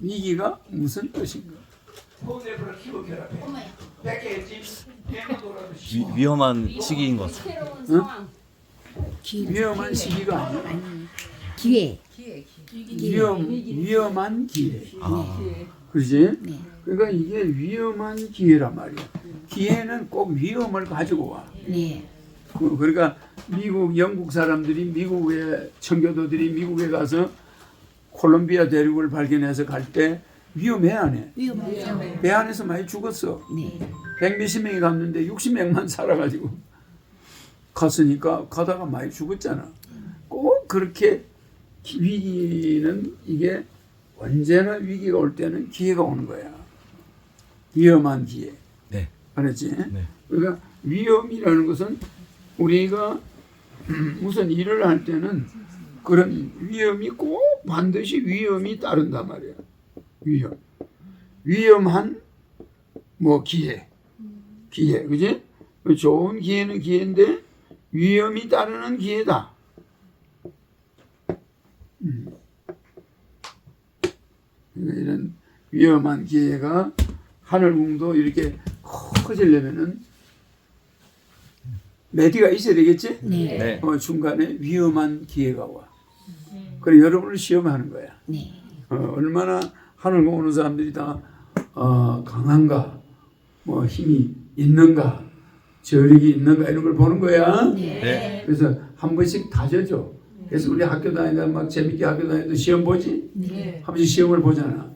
위기가 무슨 뜻인가? 위, 위험한 시기인 것 같아요. 위험한 시기가 아니야. 기회. 위험 위험한 기회. 아, 그렇지? 네. 그러니까 이게 위험한 기회란 말이야. 기회는 꼭 위험을 가지고 와. 네. 그- 그러니까 미국, 영국 사람들이 미국의 청교도들이 미국에 가서 콜롬비아 대륙을 발견해서 갈 때 위험해 안 해? 배 안에서 많이 죽었어. 네. 백 몇십 명이 갔는데 60명만 살아가지고 갔으니까 가다가 많이 죽었잖아. 꼭 그렇게 기- 위기는 이게 언제나 위기가 올 때는 기회가 오는 거야. 위험한 기회. 네. 알았지? 네. 그러니까 위험이라는 것은 우리가 무슨 일을 할 때는 그런 위험이 꼭 반드시 위험이 따른단 말이야. 위험. 위험한 뭐 기회. 기회. 그지? 좋은 기회는 기회인데 위험이 따르는 기회다. 음. 그러니까 이런 위험한 기회가 하늘궁도 이렇게 커지려면은 메디가 있어야 되겠지? 네. 네. 어, 중간에 위험한 기회가 와. 그래 여러분을 시험하는 거야. 네. 어, 얼마나 하늘궁 오는 사람들이 다 어, 강한가, 뭐 힘이 있는가, 저력이 있는가 이런 걸 보는 거야. 네. 그래서 한 번씩 다져줘. 그래서 우리 학교 다니다 막 재밌게 학교 다니도 시험 보지? 한 번씩 시험을 보잖아.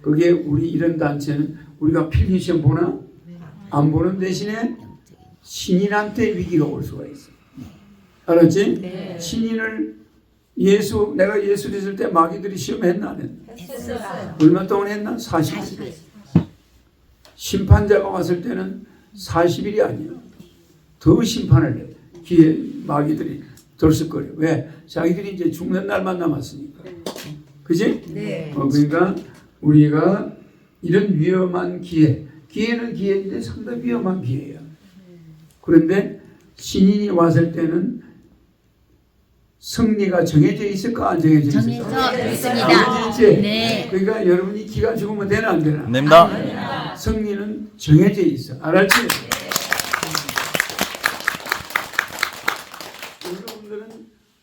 그게 우리 이런 단체는 우리가 필기 시험 보나? 안 보는 대신에 신인한테 위기가 올 수가 있어. 알았지? 신인을 예수 내가 예수 있을 때 마귀들이 시험했나 안 했나? 했어요. 얼마 동안 했나? 40일. 심판자가 왔을 때는 40일이 아니에요. 더 심판을 해. 기회 마귀들이 덜썩거려. 왜? 자기들이 이제 죽는 날만 남았으니까. 그지? 네. 어, 그러니까 우리가 이런 위험한 기회, 기회는 기회인데 상당히 위험한 기회야. 그런데 신인이 왔을 때는 승리가 정해져 있을까 안 정해져 있을까? 정해져 있습니다. 정해져 있지? 네. 그러니까 여러분이 기가 죽으면 되나 안 되나? 됩니다. 승리는 정해져 있어. 알았지? 여러분들은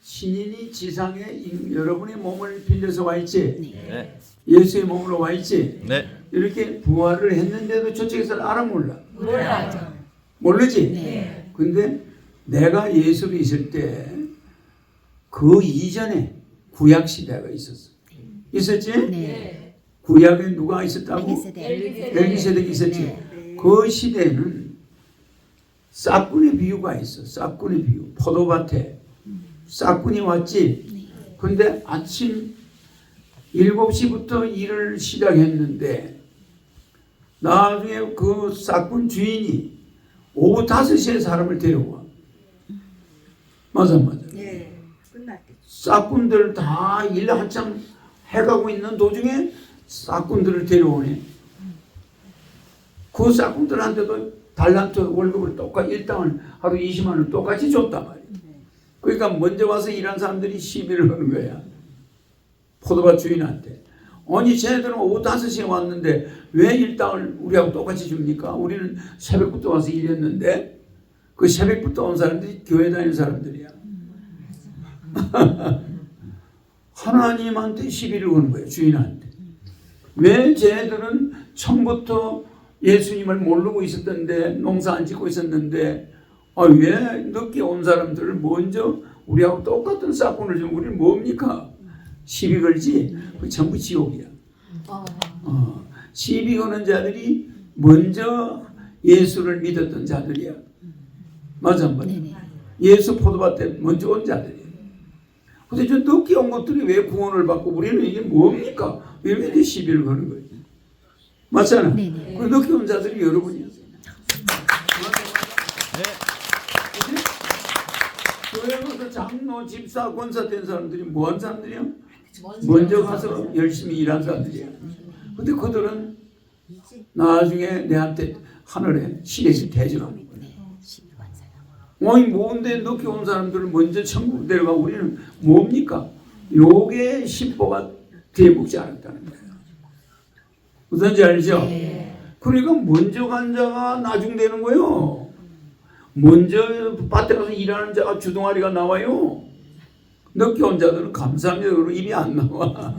신인이 지상에 이- 여러분의 몸을 빌려서 와 있지? 네. 예수의 몸으로 와 있지? 네. 이렇게 부활을 했는데도 저쪽에서는 알아 몰라. 몰라요. 모르지? 네. 근데 내가 예수로 있을 때 그 이전에 구약 시대가 있었어. 있었지? 네. 네. 구약에 누가 있었다고? 멜기세덱. 멜기세덱이 있었지. 네. 그 시대는 싹군의 비유가 있어. 싹군의 비유. 포도밭에 싹군이 왔지. 근데 아침 7시부터 일을 시작했는데 나중에 그 싹군 주인이 오후 5시에 사람을 데려와. 맞아 맞아. 싹군들 다 일 한참 해가고 있는 도중에 싹군들을 데려오네. 그 싹군들한테도 달란트 월급을 똑같이 일당을 하루 20만 원 똑같이 줬단 말이야. 그러니까 먼저 와서 일한 사람들이 시비를 하는 거야. 포도밭 주인한테. 아니 쟤네들은 오후 5시에 왔는데 왜 일당을 우리하고 똑같이 줍니까? 우리는 새벽부터 와서 일했는데 그 새벽부터 온 사람들이 교회 다니는 사람들이야. 하나님한테 시비를 거는 거예요. 주인한테. 왜 쟤들은 처음부터 예수님을 모르고 있었던데 농사 안 짓고 있었는데 아, 왜 늦게 온 사람들을 먼저 우리하고 똑같은 싹군을 좀 우리는 뭡니까? 시비 걸지? 그 전부 지옥이야. 어, 시비 거는 자들이 먼저 예수를 믿었던 자들이야. 맞아, 안 맞아? 네네. 예수 포도밭에 먼저 온 자들이에요. 근데 저 늦게 온 것들이 왜 구원을 받고 우리는 이게 뭡니까? 왜 이렇게 시비를 거는 거예요? 맞잖아. 네네. 그 늦게 온 자들이 여러분이야. 교회에서 장로, 집사, 권사 된 사람들이 뭐한 사람들이야? 먼저 가서 열심히 일한 사람들이야. 근데 그들은 나중에 내한테 하늘에 시대시 대접하는 거 야. 아니 뭔데 늦게 온 사람들을 먼저 천국 데려가 우리는 뭡니까? 요게 신보가 되먹지 않았다는 거예요. 무슨지 알죠? 네. 그러니까 먼저 간 자가 나중 되는 거요. 먼저 밭에 가서 일하는 자가 주동아리가 나와요. 늦게 온 자들은 감사합니다. 그러고 입이 안 나와.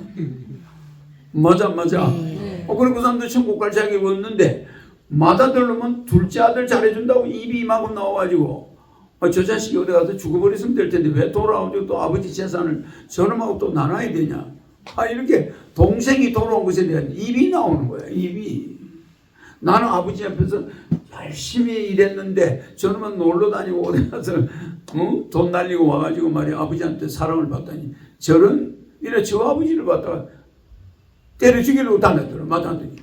맞아, 맞아. 네. 어, 그리고 그 사람들 천국 갈 자격이 없는데, 마다들로면 둘째 아들 잘해준다고 입이 이만큼 나와가지고, 아, 저 자식이 어디 가서 죽어버렸으면 될 텐데, 왜 돌아오죠? 또 아버지 재산을 저놈하고 또 나눠야 되냐? 아, 이렇게 동생이 돌아온 것에 대한 입이 나오는 거야, 입이. 나는 아버지 앞에서 열심히 일했는데, 저놈은 놀러 다니고 어디 가서, 어? 돈 날리고 와가지고 말이야, 아버지한테 사랑을 받다니. 저런, 이래 저 아버지를 받다가 때려 죽이려고 달려들어, 마다더니.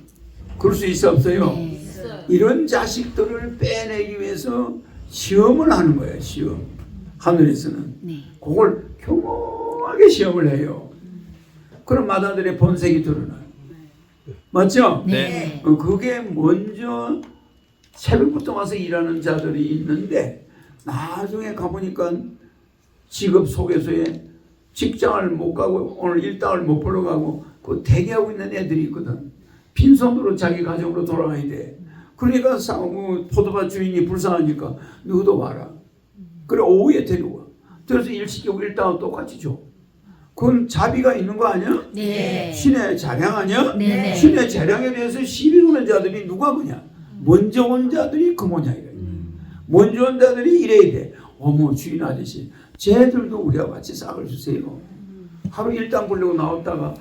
그럴 수 있어, 없어요? 네. 이런 자식들을 빼내기 위해서 시험을 하는 거예요, 시험. 하늘에서는. 네. 그걸 교묘하게 시험을 해요. 그럼 마다들의 본색이 드러나요. 맞죠? 네. 어, 그게 먼저 새벽부터 와서 일하는 자들이 있는데 나중에 가보니까 직업 소개소에 직장을 못 가고 오늘 일당을 못 벌러 가고 그 대기하고 있는 애들이 있거든. 빈손으로 자기 가정으로 돌아가야 돼. 그러니까 싸우고 포도밭 주인이 불쌍하니까 누구도 와라. 그래 오후에 데려와. 그래서 일 시키고 일당은 똑같이 줘. 그건 자비가 있는 거 아니야? 네. 신의 자량 아니야? 네. 신의 재량에 대해서 시비 거는 자들이 누가 뭐냐? 먼저 온 자들이 그 뭐냐 이거. 먼저 온 자들이 이래야 돼. 어머 주인 아저씨, 쟤들도 우리와 같이 싹을 주세요. 하루 일당 벌려고 나왔다가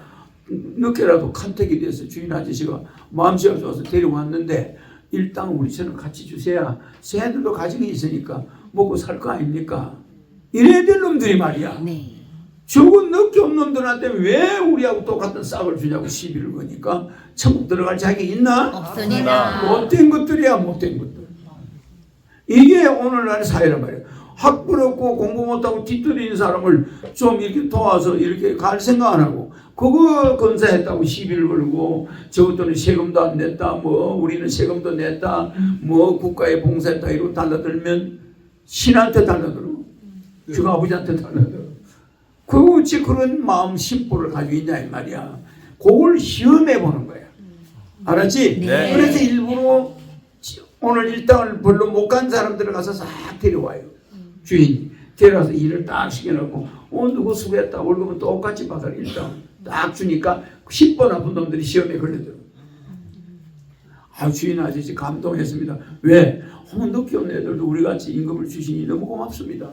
늦게라도 컨택이 돼서 주인 아저씨가 마음씨가 좋아서 데려왔는데 일당 우리처럼 같이 주세요. 쟤들도 가정이 있으니까 먹고 살 거 아닙니까? 이래야 될 놈들이 말이야. 네. 죽은 늦게 없는 놈들한테 왜 우리하고 똑같은 싹을 주냐고 시비를 거니까 천국 들어갈 자격이 있나? 없으니라. 못된 것들이야 못된 것들. 이게 오늘날 사회란 말이야. 학벌 없고 공부 못하고 뒤떨리는 사람을 좀 이렇게 도와서 이렇게 갈 생각 안 하고 그거 건사했다고 시비를 걸고 저것들은 세금도 안 냈다 뭐 우리는 세금도 냈다 뭐 국가에 봉사했다 이러고 달라들면 신한테 달라들어 그 아버지한테 달라들어 그 어찌 그런 마음 심보를 가지고 있냐 이 말이야 그걸 시험해 보는 거야 알았지? 네. 그래서 일부러 오늘 일당을 별로 못 간 사람들을 가서 싹 데려와요. 주인이. 데려와서 일을 딱 시켜놓고, 어, 누구 수고했다. 월급은 똑같이 받아, 일당. 딱 주니까 10번 아픈 놈들이 시험에 걸려들어. 아, 주인 아저씨 감동했습니다. 왜? 어, 늦게 온 애들도 우리 같이 임금을 주시니 너무 고맙습니다.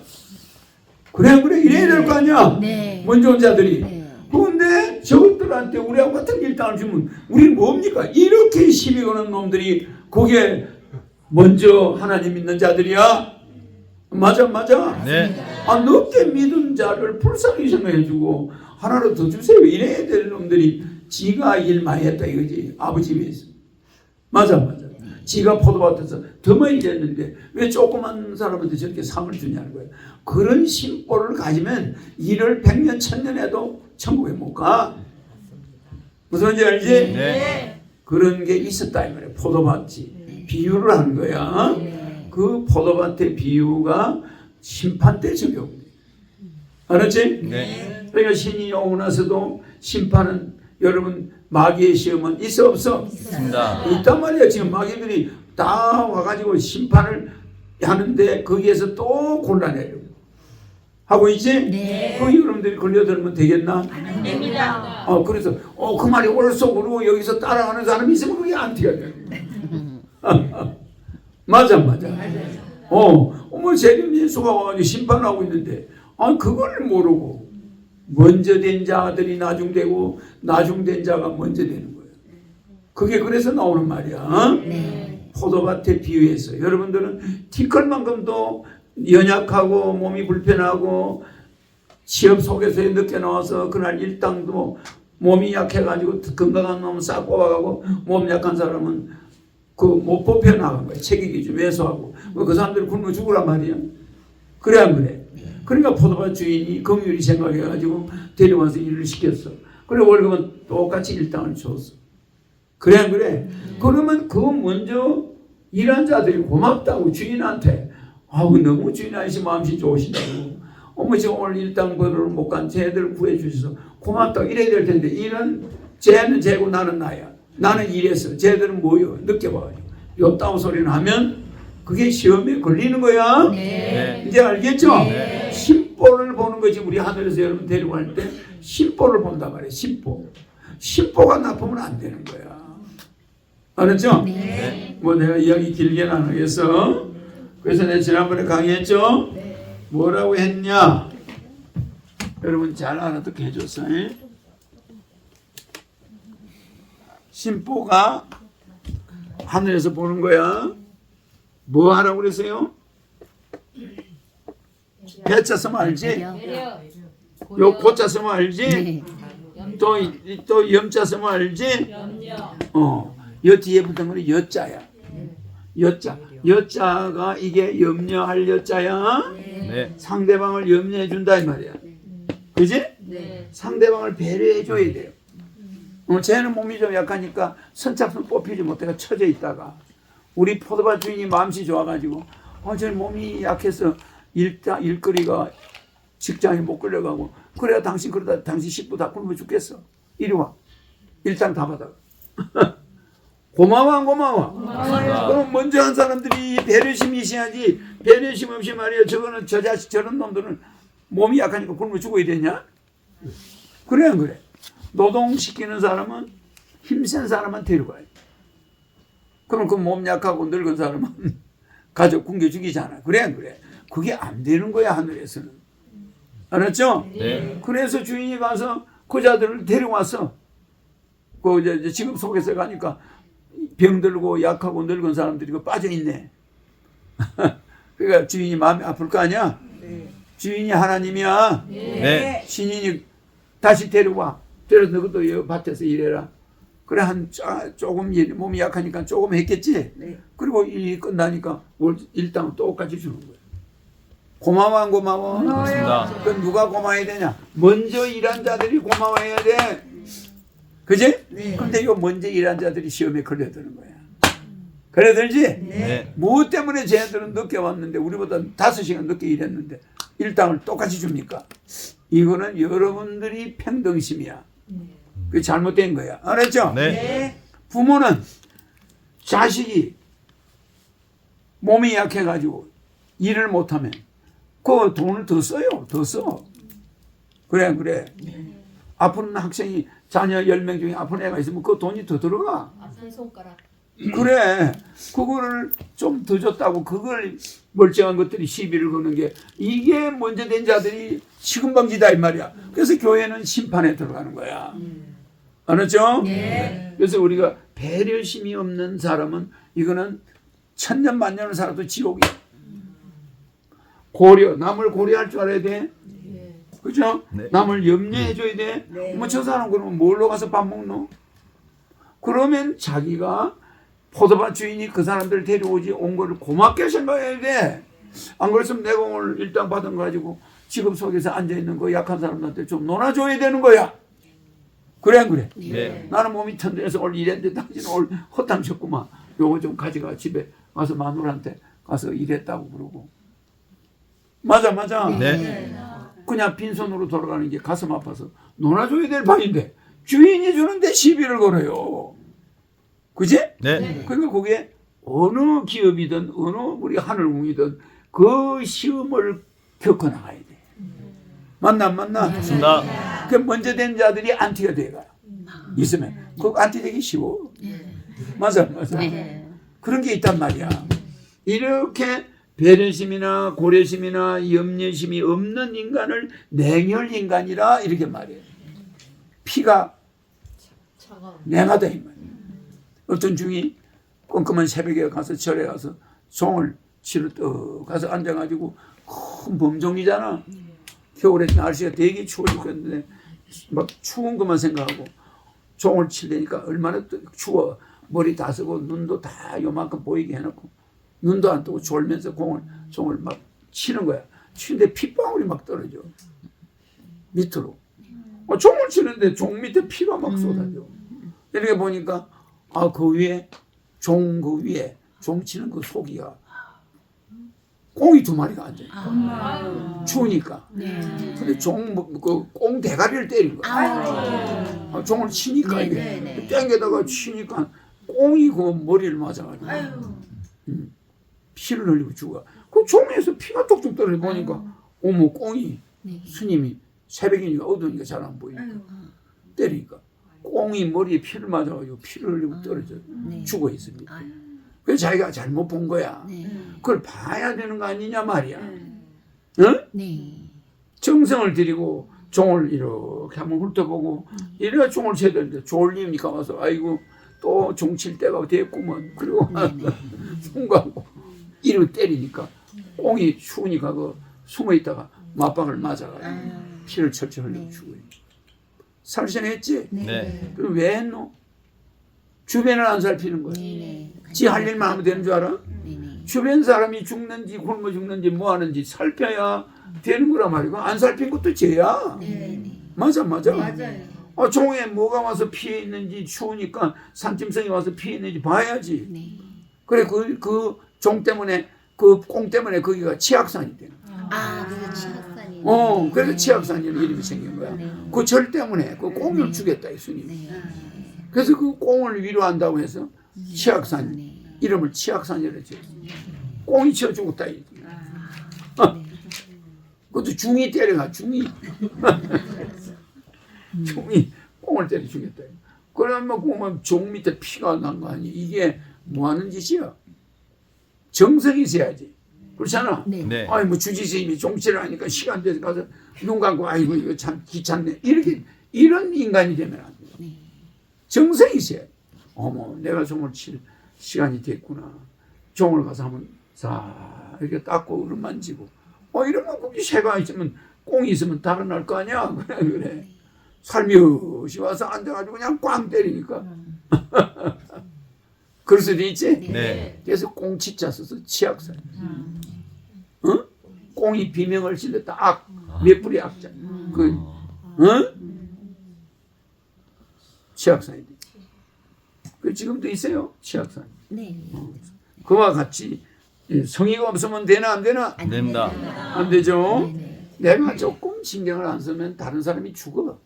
그래, 그래, 이래야 될 거 아니야? 네. 먼저 온 자들이. 네. 그런데 저것들한테 우리하고 같은 일당을 주면 우리는 뭡니까? 이렇게 시비 거는 놈들이 그게 먼저 하나님 믿는 자들이야? 맞아 맞아 네. 아 늦게 믿은 자를 불쌍히 생각해주고 하나로 더 주세요. 이래야 될 놈들이 지가 일 많이 했다 이거지. 아버지 위해서. 맞아 맞아. 지가 포도밭에서 더 많이 일했는데 왜 조그만 사람한테 저렇게 상을 주냐는 거예요 그런 심보를 가지면 일을 백년 천년 해도 천국에 못 가. 무슨 말인지 알지? 네. 그런 게 있었다 이 말이야. 포도밭이 비유를 한 거야. 네. 그 포도밭의 비유가 심판 때 적용돼. 알았지? 네. 그러니까 신이 오고 나서도 심판은 여러분 마귀의 시험은 있어 없어? 있습니다. 있단 말이야. 지금 마귀들이 다 와가지고 심판을 하는데 거기에서 또 골라내려. 하고 있지? 네. 그 여러분들이 걸려들면 되겠나? 됩니다. 어, 그래서, 어, 그 말이 옳소. 그러고 여기서 따라가는 사람이 있으면 그게 안티가 되는 거야. 맞아, 맞아. 어, 예수가 와가지고 심판하고 있는데, 아, 그걸 모르고, 먼저 된 자들이 나중되고, 나중된 자가 먼저 되는 거예요. 그게 그래서 나오는 말이야. 어? 네. 포도밭에 비유해서 여러분들은 티끌만큼도 연약하고 몸이 불편하고 취업 속에서 늦게 나와서 그날 일당도 몸이 약해가지고 건강한 놈은 싹 뽑아가고 몸 약한 사람은 그못 뽑혀 나간 거야 체격이 좀 왜소하고. 그 사람들 굶어 죽으란 말이야 그래 안 그래? 그러니까 포도밭 주인이 긍휼히 생각해가지고 데려와서 일을 시켰어. 그래 월급은 똑같이 일당을 줬어. 그래 안 그래? 그러면 그 먼저 일한 자들이 고맙다고 주인한테. 아우 너무 주인 아저씨 마음씨 좋으시다고. 어머 저 오늘 일당 벌을 못간 쟤들 구해 주셔서 고맙다고 이래야 될 텐데 이런 쟤는 쟤고 나는 나야 나는 이랬어. 쟤들은 뭐요? 느껴봐가지고. 요따오 소리를 하면 그게 시험에 걸리는 거야. 네. 이제 알겠죠? 심보를 보는 거지. 우리 하늘에서 여러분 데리고 갈 때 심보를 본단 말이에요. 심보. 심보가 나쁘면 안 되는 거야. 알았죠? 네. 뭐 내가 이야기 길게는 안 하겠어. 그래서 내가 지난번에 강의했죠? 뭐라고 했냐? 여러분 잘 알아듣게 해줬어. 요 심보가 하늘에서 보는 거야. 뭐 하라고 그랬어요? 배자 쓰면 알지? 요 고자 쓰면 알지? 네. 또, 이- 또 염자 쓰면 알지? 어, 여 뒤에 붙은 거는 여자야. 여자. 여자가 이게 염려할 여자야. 네. 상대방을 염려해 준다 이 말이야. 그지? 상대방을 배려해 줘야 돼요. 어, 쟤는 몸이 좀 약하니까 선착순 뽑히지 못해가 처져 있다가 우리 포도밭 주인이 마음씨 좋아가지고 어, 저 몸이 약해서 일다 일거리가 직장에 못 끌려가고 그래야 당신 그러다 당신 식구 다 굶어 죽겠어. 이리 와. 일당 다 받아. 고마워 안 고마워? 그럼 먼저 한 사람들이 배려심이 있어야지 배려심 없이 말이야 저거는 저 자식 저런 놈들은 몸이 약하니까 굶어 죽어야 되냐? 그래 안 그래? 노동시키는 사람은 힘센 사람만 데려가야 돼. 그럼 그 몸 약하고 늙은 사람은 가족 굶겨 죽이잖아. 그래 안 그래? 그게 안 되는 거야 하늘에서는. 알았죠? 네. 그래서 주인이 가서 그 자들을 데려와서 그 이제 이제 지금 속에서 가니까 병들고 약하고 늙은 사람들이 그 빠져 있네. 그러니까 주인이 마음이 아플 거 아니야? 주인이 하나님이야. 네. 신인이 다시 데려와. 데려 너도 여 밭에서 일해라. 그래 한 짜- 조금 일, 몸이 약하니까 조금 했겠지. 그리고 일이 끝나니까 월 일당 똑같이 주는 거야. 고마워 안 고마워? 맞습니다. 그 누가 고마워야 되냐? 먼저 일한 자들이 고마워해야 돼. 그지? 근데 요 먼저 일한 자들이 시험에 걸려드는 거야. 걸려들지? 네. 무엇 때문에 쟤들은 늦게 왔는데 우리보다 다섯 시간 늦게 일했는데 일당을 똑같이 줍니까? 이거는 여러분들이 평등심이야. 그게 잘못된 거야. 알았죠? 네. 부모는 자식이 몸이 약해가지고 일을 못하면 그 돈을 더 써요. 더 써. 그래, 안 그래. 아픈 학생이 자녀 10명 중에 아픈 애가 있으면 그 돈이 더 들어가. 한 손가락. 그래. 그거를 좀더 줬다고 그걸 멀쩡한 것들이 시비를 거는 게 이게 먼저 된 자들이 시금방지다 이 말이야. 그래서 교회는 심판에 들어가는 거야. 알았죠? 그래서 우리가 배려심이 없는 사람은 이거는 천년 만년을 살아도 지옥이야. 고려, 남을 고려할 줄 알아야 돼. 그죠? 네. 남을 염려해 줘야 돼. 뭐저 사람 그러면 뭘로 가서 밥 먹노? 그러면 자기가 포도밭 주인이 그 사람들을 데려오지 온 거를 고맙게 생각해야 돼. 안 그랬으면 내가 오늘 일당 받은 거 가지고 지금 속에서 앉아 있는 그 약한 사람들한테 좀 놀아줘야 되는 거야. 그래 안 그래? 네. 나는 몸이 튼튼해서 오늘 일했는데 당신은 오늘 쳤구만. 요거 좀 가져가 집에 가서 마누라한테 가서 일했다고 그러고. 맞아 맞아. 네. 그냥 빈손으로 돌아가는 게 가슴 아파서 놀아줘야 될 판인데 주인이 주는데 시비를 걸어요. 그지? 네. 그러니까 그게 어느 기업이든 어느 우리 하늘궁이든 그 시험을 겪어 나가야 돼. 맞나 안 맞나? 맞습니다. 그 먼저 된 자들이 안티가 돼가 있으면 그 안티 되기 쉬워. 맞아 맞아. 네. 그런 게 있단 말이야. 이렇게 배려심이나 고려심이나 염려심이 없는 인간을 냉혈 인간이라 이렇게 말해요. 피가. 냉하다 이 말이야. 어떤 중이 꼼꼼한 새벽에 가서 절에 가서 종을 치러 떠 가서 앉아가지고 큰 범종이잖아. 겨울에 날씨가 되게 추워 죽겠는데 막 추운 것만 생각하고 종을 치려니까 얼마나 또 추워. 머리 다 쓰고 눈도 다 요만큼 보이게 해놓고 눈도 안 뜨고 졸면서 공을 종을 막 치는 거야. 치는데 핏방울이 막 떨어져 밑으로. 어, 종을 치는데 종 밑에 피가 막 쏟아져. 이렇게 보니까 아 그 위에 종 그 위에 종 치는 그 속이가 꽁이 두 마리가 앉아 있어. 추우니까. 네. 근데 종그꽁 대가리를 때린 거야. 아, 종을 치니까 네, 이게 네, 네. 땡겨다가 치니까 꽁이 그 머리를 맞아가지고 아유. 피를 흘리고 죽어. 그 종에서 피가 뚝뚝 떨어져 보니까 어머 꽁이 네. 스님이 새벽이니까 어두우니까 잘 안 보이니까 아유. 때리니까 꽁이 머리에 피를 맞아가지고 피를 흘리고 떨어져 네. 죽어 있습니다. 아유. 그래서 자기가 잘못 본 거야. 네. 그걸 봐야 되는 거 아니냐 말이야. 음. 응? 네. 정성을 들이고 종을 이렇게 한번 훑어보고 이래야 종을 쳐야 되는데 졸리니까 와서 아이고 또 종칠 때가 됐구먼 그리고 네네. 송구하고 이를 때리니까 꽁이 추우니까 그 숨어 있다가 맞박을 맞아가지고 아. 피를 철철 흘리고 네. 죽어요. 살생했지? 네. 그럼 왜 했노? 주변을 안 살피는 거야. 네네. 지할 일만 하면 되는 줄 알아? 네네. 주변 사람이 죽는지 굶어 죽는지 뭐 하는지 살펴야 되는 거란 말이고 안 살핀 것도 죄야. 네네. 맞아 맞아. 맞아요. 아, 종에 뭐가 와서 피해 있는지 추우니까 산짐승이 와서 피해 있는지 봐야지. 네. 그래 그 그 종 때문에 그 꽁 때문에 거기가 치악산이 되는 거야. 아, 그래서 치악산이. 어, 그래서 치악산이라는 이름이 생긴 거야. 네. 그절 때문에 그 꽁을 네. 주겠다 이 스님. 네. 그래서 그 꽁을 위로한다고 해서 치악산 네. 이름을 치악산이라고 지었어. 꽁이 치어 죽었다 이. 그것도 중이 때려가 중이 중이 꽁을 때려 죽였다. 그러면 그러면 종 밑에 피가 난 거 아니? 이게 뭐 하는 짓이야? 정성이 있어야지. 그렇잖아. 네. 네. 아이 뭐 주지스님이 종치를 하니까 시간 돼서 가서 눈 감고 아이고 이거 참 귀찮네 이렇게 이런 인간이 되면 안 돼. 네. 정성이 있어야 돼. 어머 내가 종을 칠 시간이 됐구나. 종을 가서 한번 자 이렇게 닦고 으름 만지고 어 이러면 거기 새가 있으면 꽁이 있으면 달아날 거 아니야 그래 그래 살며시 와서 앉아가지고 그냥 꽝 때리니까 그럴 수도 있지. 네. 그래서 꽁치자 써서 치악산. 어? 꽁이 비명을 질렀다. 악. 몇 뿌리 악자. 그, 어? 치악산이 돼. 그 지금도 있어요. 치악산. 네. 그와 같이 이 성의가 없으면 되나 안 되나? 안 됩니다. 안 되죠. 네네. 내가 조금 신경을 안 쓰면 다른 사람이 죽어.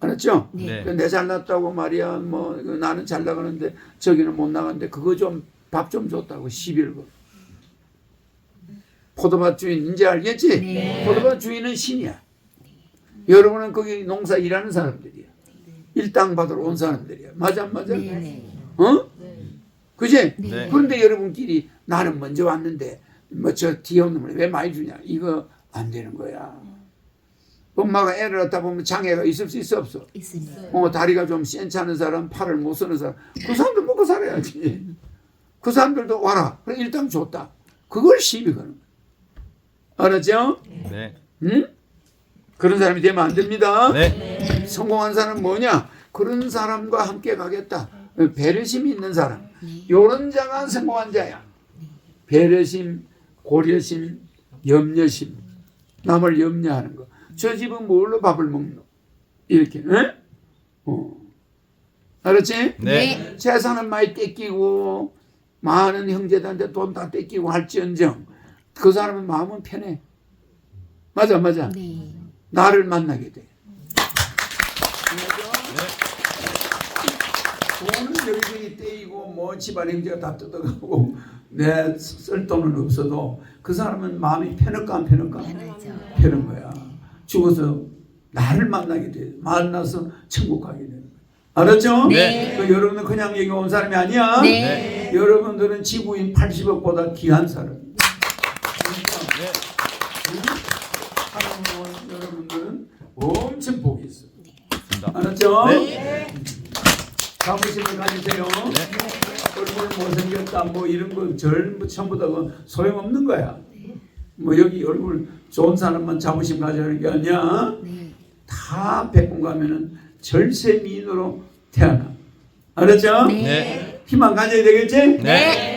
알았죠? 네. 그내 잘났다고 말이야. 뭐 나는 잘 나가는데 저기는 못 나가는데 그거 좀 밥좀 줬다고 시비를 걸. 포도밭 주인 이제 알겠지? 네. 포도밭 주인은 신이야. 여러분은 거기 농사 일하는 사람들이야. 일당 받으러 온 사람들이야. 맞아 안 맞아? 네네. 어? 그지? 네. 그런데 여러분끼리 나는 먼저 왔는데 뭐 저 뒤에 온 놈을 왜 많이 주냐? 이거 안 되는 거야. 엄마가 애를 낳다 보면 장애가 있을 수 있어 없어? 있습니다. 어, 다리가 좀 센찮은 사람, 팔을 못 쓰는 사람, 그 사람들 먹고 살아야지. 그 사람들도 와라. 그래, 일당 줬다. 그걸 시비 거는 거야. 알았죠? 네. 응? 그런 사람이 되면 안 됩니다. 네. 성공한 사람은 뭐냐? 그런 사람과 함께 가겠다. 배려심이 있는 사람. 요런 자가 성공한 자야. 배려심, 고려심, 염려심. 남을 염려하는 거. 저 집은 뭘로 밥을 먹노? 이렇게, 응? 어. 알았지? 네. 재산은 많이 뺏기고, 많은 형제들한테 돈 다 뺏기고 할지언정, 그 사람은 마음은 편해. 맞아, 맞아. 네. 나를 만나게 돼. 돈은 여기저기 떼이고 뭐 집안 형제가 다 뜯어가고 내 쓸 돈은 없어도 그 사람은 마음이 편할까 안 편할까? 편하죠. 편한 거야. 죽어서 나를 만나게 돼. 만나서 천국 가게 되는 거야. 알았죠? 네. 그 여러분은 그냥 여기 온 사람이 아니야. 네. 여러분들은 지구인 80억보다 귀한 사람. 네. 하나님은 여러분들은 엄청 복이 있어. 알았죠? 네. 자부심을 가지세요. 얼굴 못생겼다 뭐 이런 거 전부 전부 다 소용없는 거야. 뭐 여기 얼굴 좋은 사람만 자부심 가져야 게 아니야. 네. 다 백군 가면은 절세 미인으로 태어나. 알았죠? 네. 네. 희망 가져야 되겠지? 네.